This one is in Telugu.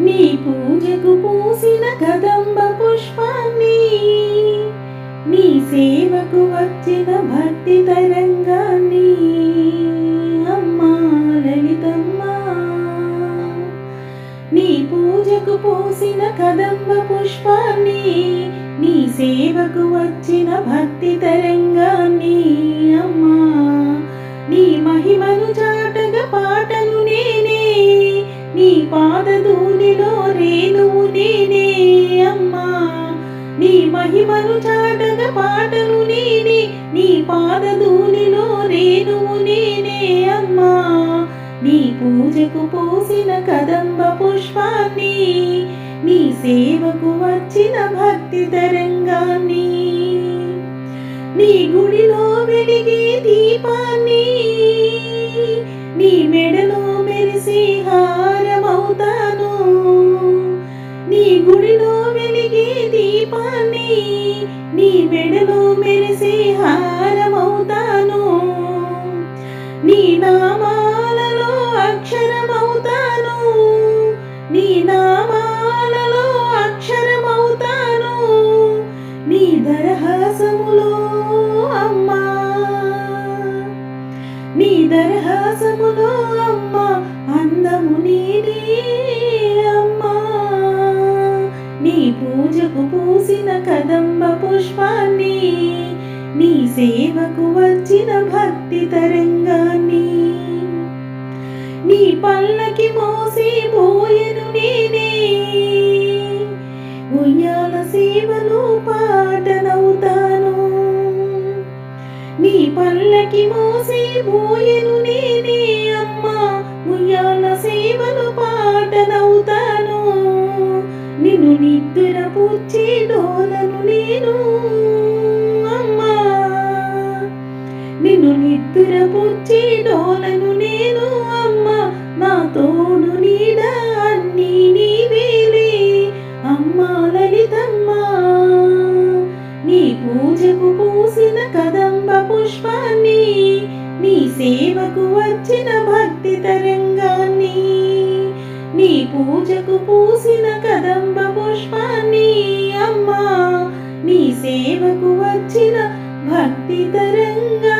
నీ పూజకు పూసిన కదంబ పుష్పాన్ని నీ సేవకు వచ్చిన భక్తి తరంగాన్ని. అమ్మా లలితమ్మా నీ పూజకు పూసిన కదంబ పుష్పాన్ని నీ సేవకు వచ్చిన భక్తి తరంగాన్ని. అమ్మా నీ మహిమను చాటగ పాట పాదధూనిలో రేణువు నేనే అమ్మా. నీ మహిమను చాటగ పాటను నేనే నీ పాదధూనిలో రేణువు నేనే అమ్మా. నీ పూజకు పోసిన కదంబ పుష్పాన్ని నీ సేవకు వచ్చిన భక్తి తరంగాన్ని నీ గుడిలో వెలిగే దీపాన్ని నీ మెడలో మెరిసి హారమవుతాను. గుండెలో వెలిగే దీపాన్ని నీ మెడలో మెరిసే హారమవుతాను. నీ నామాలలో అక్షరమవుతాను. నీ నామాలలో అక్షరమవుతాను. నీ దరహాసములో అమ్మా. నీ దరహాసములో అమ్మా అందము భక్తి తరంగాన్ని నీ పల్లకి మోసి పోయను నేనే. ఉయ్యాల సేవలు పాటనవుతాను. నీ పల్లకి మోసి పోయను నేనే అమ్మా. ఉయ్యాల సేవలు పాటనవుతాను. నిన్ను నిద్ర పుచ్చి డోలను నేను పుచ్చి డోలను నేను అమ్మా నా తోడు నీడ అన్నీ నీవేలే అమ్మా లలితమ్మా నీ పూజకు పూసిన కదంబ పుష్పాన్ని నీ సేవకు వచ్చిన భక్తి తరంగాన్ని నీ పూజకు పూసిన కదంబ పుష్పాన్ని అమ్మా నీ సేవకు వచ్చిన భక్తి తరంగా